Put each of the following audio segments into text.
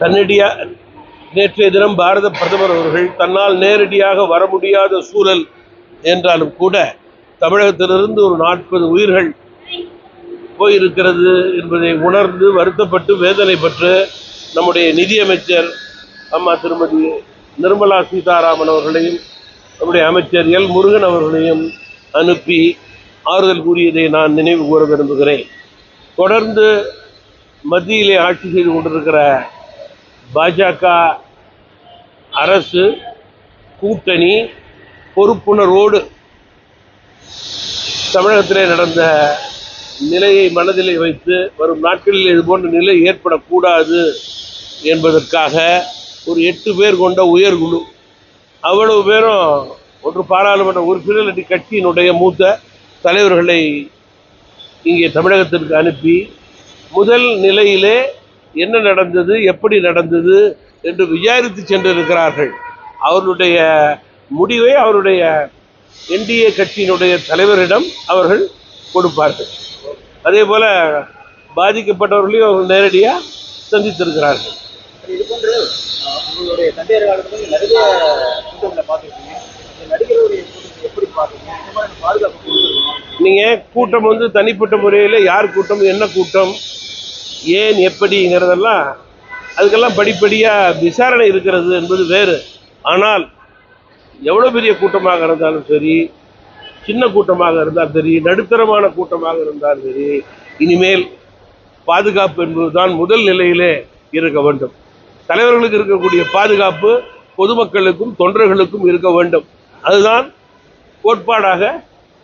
தன்னிடையாக நேற்றைய தினம் பாரத பிரதமர் அவர்கள் தன்னால் நேரடியாக வர முடியாத சூழல் என்றாலும் கூட தமிழகத்திலிருந்து ஒரு நாற்பது உயிர்கள் போயிருக்கிறது என்பதை உணர்ந்து வருத்தப்பட்டு வேதனைப்பட்டு நம்முடைய நிதியமைச்சர் அம்மா திருமதி நிர்மலா சீதாராமன் அவர்களையும் நம்முடைய அமைச்சர் எல் முருகன் அவர்களையும் அனுப்பி ஆறுதல் கூறியதை நான் நினைவு கூற விரும்புகிறேன். தொடர்ந்து மத்தியிலே ஆட்சி செய்து கொண்டிருக்கிற பாஜக அரசு கூட்டணி பொறுப்புணர்வோடு தமிழகத்திலே நடந்த நிலையை மனதில் வைத்து வரும் நாட்களில் இது போன்ற நிலை ஏற்படக்கூடாது என்பதற்காக ஒரு எட்டு பேர் கொண்ட உயர்குழு. அவ்வளவு பேரும் ஒன்று பாராளுமன்ற உறுப்பினர் இல்லாட்டி கட்சியினுடைய மூத்த தலைவர்களை இங்கே தமிழகத்திற்கு அனுப்பி முதல் நிலையிலே என்ன நடந்தது எப்படி நடந்தது என்று விசாரித்து சென்றிருக்கிறார்கள். அவர்களுடைய முடிவை அவருடைய என்டிஏ கட்சியினுடைய தலைவரிடம் அவர்கள் கொடுப்பார்கள். அதே போல பாதிக்கப்பட்டவர்களையும் அவர்கள் நேரடியாக சந்தித்திருக்கிறார்கள். இது போன்று அஹ், உங்களுடைய தந்தையர் காலத்துல நிறைய கூட்டங்களை பார்த்துருக்கீங்க. இந்த நடிகருடைய கூட்டத்தை எப்படி பார்க்குறீங்க? இந்த மாதிரி பாதுகாப்பு கொடுத்துருக்கணும் நீங்கள் கூட்டம் வந்து தனிப்பட்ட முறையில் யார் கூட்டம் என்ன கூட்டம் ஏன் எப்படிங்கிறதெல்லாம் அதுக்கெல்லாம் படிப்படியாக விசாரணை இருக்கிறது என்பது வேறு. ஆனால் எவ்வளோ பெரிய கூட்டமாக இருந்தாலும் சரி சின்ன கூட்டமாக இருந்தாலும் சரி நடுத்தரமான கூட்டமாக இருந்தாலும் சரி இனிமேல் பாதுகாப்பு என்பதுதான் முதல் நிலையிலே இருக்க வேண்டும். தலைவர்களுக்கு இருக்கக்கூடிய பாதுகாப்பு பொதுமக்களுக்கும் தொண்டர்களுக்கும் இருக்க வேண்டும். அதுதான் கோட்பாடாக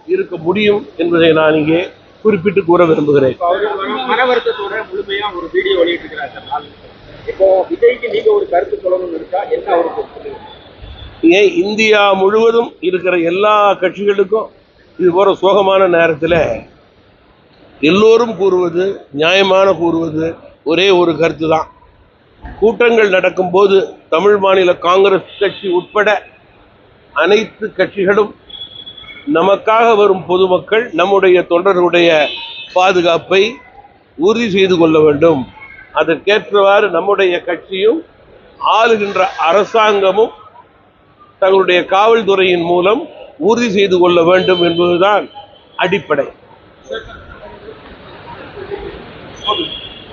இருக்க முடியும் என்பதை நான் இங்கே குறிப்பிட்டு கூற விரும்புகிறேன். மன- வருத்தத்தோட முழுமையா ஒரு வீடியோ. இப்போ விஜய்க்கு நீங்க ஒரு கருத்து சொல்லணும்னு இருக்கா? என்ன அவருக்கு இந்தியா முழுவதும் இருக்கிற எல்லா கட்சிகளுக்கும் இது போற சோகமான நேரத்தில் எல்லோரும் கூறுவது நியாயமான கூறுவது ஒரே ஒரு கருத்து தான் கூட்டங்கள் நடக்கும்போது தமிழ் மாநில காங்கிரஸ் கட்சி உட்பட அனைத்து கட்சிகளும் நமக்காக வரும் பொதுமக்கள் நம்முடைய தொண்டர்களுடைய பாதுகாப்பை உறுதி செய்து கொள்ள வேண்டும். அதற்கேற்றவாறு நம்முடைய கட்சியும் ஆளுகின்ற அரசாங்கமும் தங்களுடைய காவல்துறையின் மூலம் உறுதி செய்து கொள்ள வேண்டும் என்பதுதான் அடிப்படை.